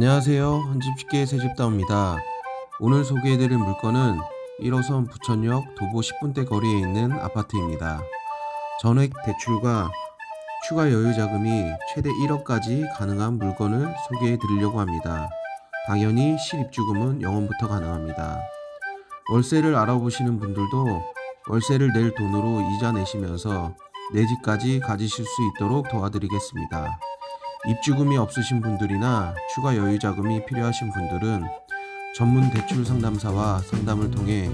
안녕하세요. 한집쉽게 새집다입니다. 오늘 소개해드릴 물건은 1호선 부천역 도보 10분대 거리에 있는 아파트입니다. 전액 대출과 추가 여유 자금이 최대 1억까지 가능한 물건을 소개해드리려고 합니다. 당연히 실입주금은 0원부터 가능합니다. 월세를 알아보시는 분들도 월세를 낼 돈으로 이자 내시면서 내 집까지 가지실 수 있도록 도와드리겠습니다. 입주금이 없으신 분들이나 추가 여유 자금이 필요하신 분들은 전문 대출 상담사와 상담을 통해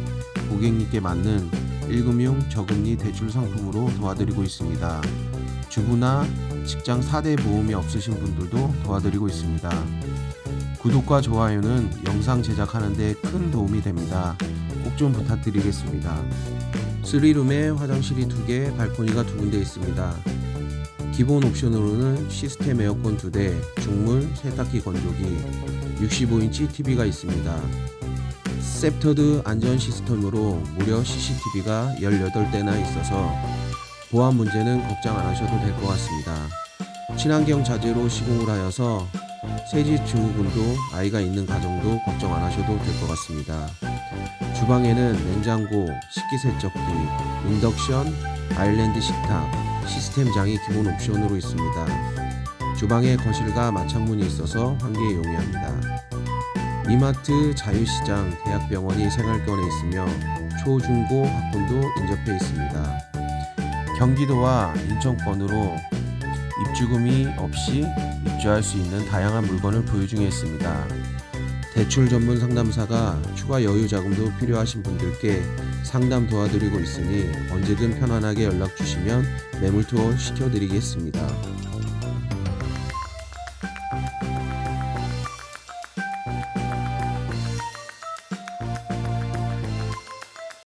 고객님께 맞는 1금융 저금리 대출 상품으로 도와드리고 있습니다. 주부나 직장 4대 보험이 없으신 분들도 도와드리고 있습니다. 구독과 좋아요는 영상 제작하는데 큰 도움이 됩니다. 꼭 좀 부탁드리겠습니다. 3룸에 화장실이 2개, 발코니가 2군데 있습니다. 기본 옵션으로는 시스템 에어컨 2대, 중물, 세탁기 건조기, 65인치 TV가 있습니다. 셉터드 안전 시스템으로 무려 CCTV가 18대나 있어서 보안 문제는 걱정 안 하셔도 될 것 같습니다. 친환경 자재로 시공을 하여서 세지 증후군도 아이가 있는 가정도 걱정 안 하셔도 될 것 같습니다. 주방에는 냉장고, 식기세척기, 인덕션, 아일랜드 식탁, 시스템 장이 기본 옵션으로 있습니다. 주방에 거실과 마창문이 있어서 환기에 용이합니다. 이마트, 자유시장, 대학병원이 생활권에 있으며 초중고 학군도 인접해 있습니다. 경기도와 인천권으로 입주금이 없이 입주할 수 있는 다양한 물건을 보유 중에 있습니다. 대출 전문 상담사가 추가 여유 자금도 필요하신 분들께 상담 도와드리고 있으니 언제든 편안하게 연락 주시면 매물 투어 시켜드리겠습니다.